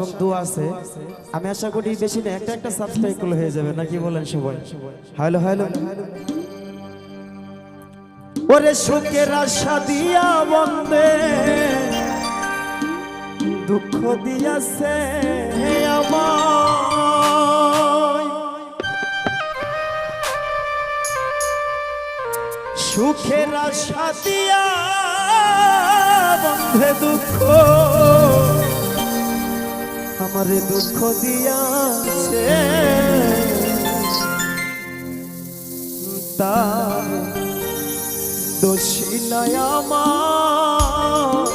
এবং দোয়া আছে। আমি আশা করি বেশি না, একটা একটা সাবস্ক্রাইব করলে হয়ে যাবে, নাকি বলেন সবাই? Hello hello. ওরে সুখের আশা দিয়া বন্দে দুঃখ দিয়াছে আমায়। সুখের আশা দিয়া বন্ধে দুঃখ আমারে দুঃখ দিয়াছে। তা দোষী নয় আমার,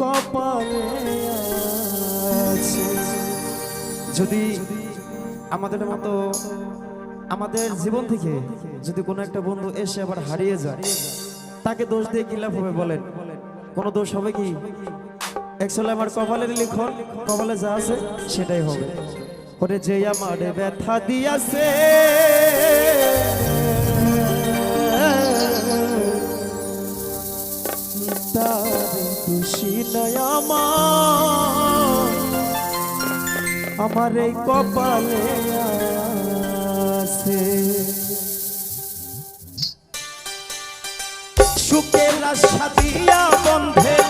কপালে যদি আমাদের মতো, আমাদের জীবন থেকে যদি কোনো একটা বন্ধু এসে আবার হারিয়ে যায়, তাকে দোষ দিয়ে কি লাভ হবে বলেন? কোনো দোষ হবে কি? অ্যাকচুয়ালি আমার কপালের লিখন, কপালে যা আছে সেটাই হবে। ওরে যে আমার ব্যথা দিয়াছে আমার এই কপালে আছে। সুখের আশা দিয়া বন্ধে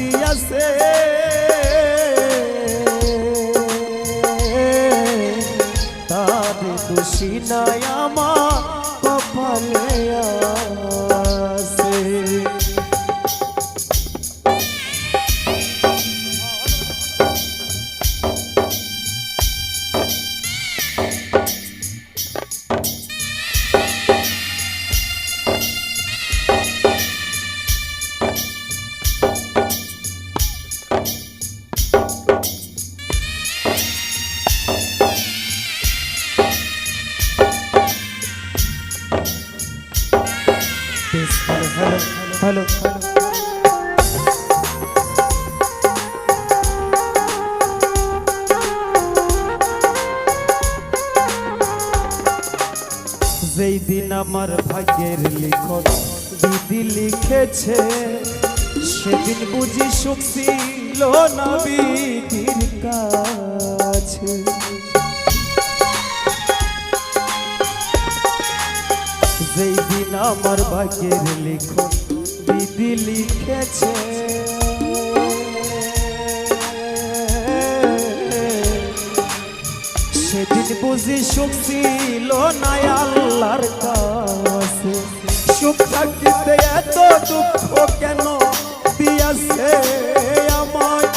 দিয়াছে। তার খুশি নাই আমার কপালে। হ্যালো হ্যালো হ্যালো যেই দিন আমার ভাগ্যের লিখন দিদি লিখেছে, সেদিন বুঝি সুখ ছিল না কাছে। আমার ভাগ্যের লিখন। দিদি লিখেছে। সেদিন বুঝি সুখ ছিল না আল্লাহর কাছে। সুখ থাকিতে এত দুঃখ কেন দিয়াছে আমায়?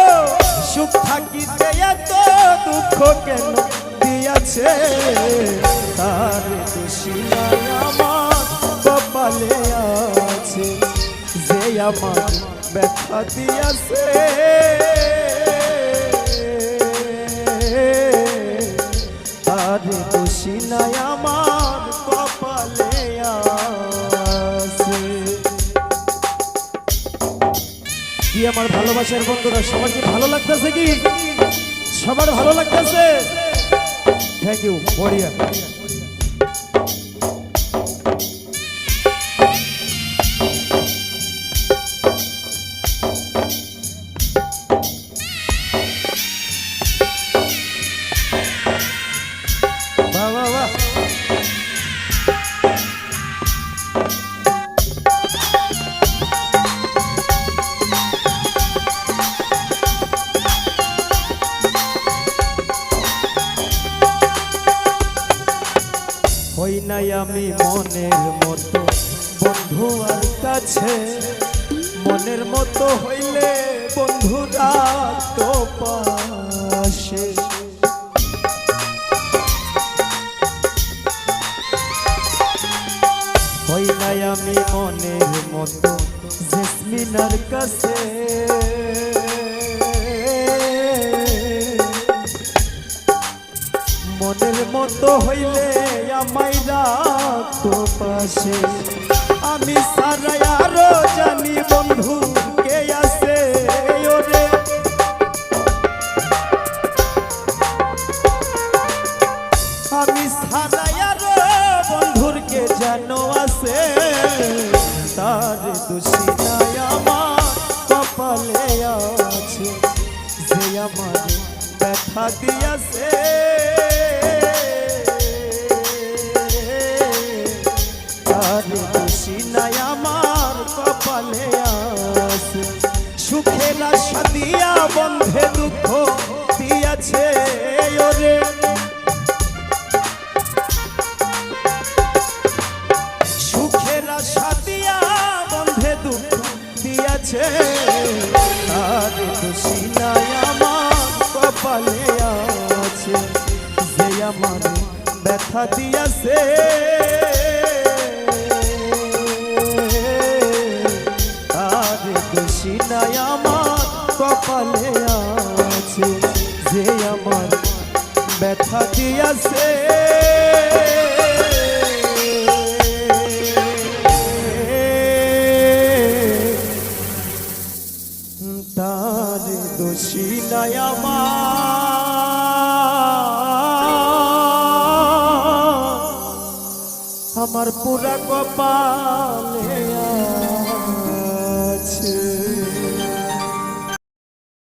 ও, সুখ থাকিতে এত দুঃখ কেন দিয়াছে তার আমার, কপালে আছে যে আমার ব্যথা দিয়াছে। তার দোষী আমার, কপালে আছে। কি আমার ভালোবাসার বন্ধুরা সবার কি ভালো লাগতেছে কি? সবার ভালো লাগতেছে? Thank you, Warrior. আমি মনের মতো। বন্ধু আর কাছে মনের মতো হইলে বন্ধুরা তো পাশে। হই নাই আমি মনের মতো জেসমিনার কাছে। মনের মতো হইলে আমায় রাখতো পাশে। আমি সারাই আরও জানি বন্ধু কে আছে আমি সারাই আরও বন্ধুর কে যেন আছে, তার দোষী আমার, কপালে আছে যে আমার ব্যথা দিয়াছে। বন্ধে দুঃখ দিয়াছে, ওরে। সুখের আশা বন্ধে দুঃখ দিয়াছে আর দোষী নাই আমার কপালে আছে। যে আমার ব্যথা দিয়াছে ব্যথা দিয়াছে তার দোষী নাই আমার পুরা কপালে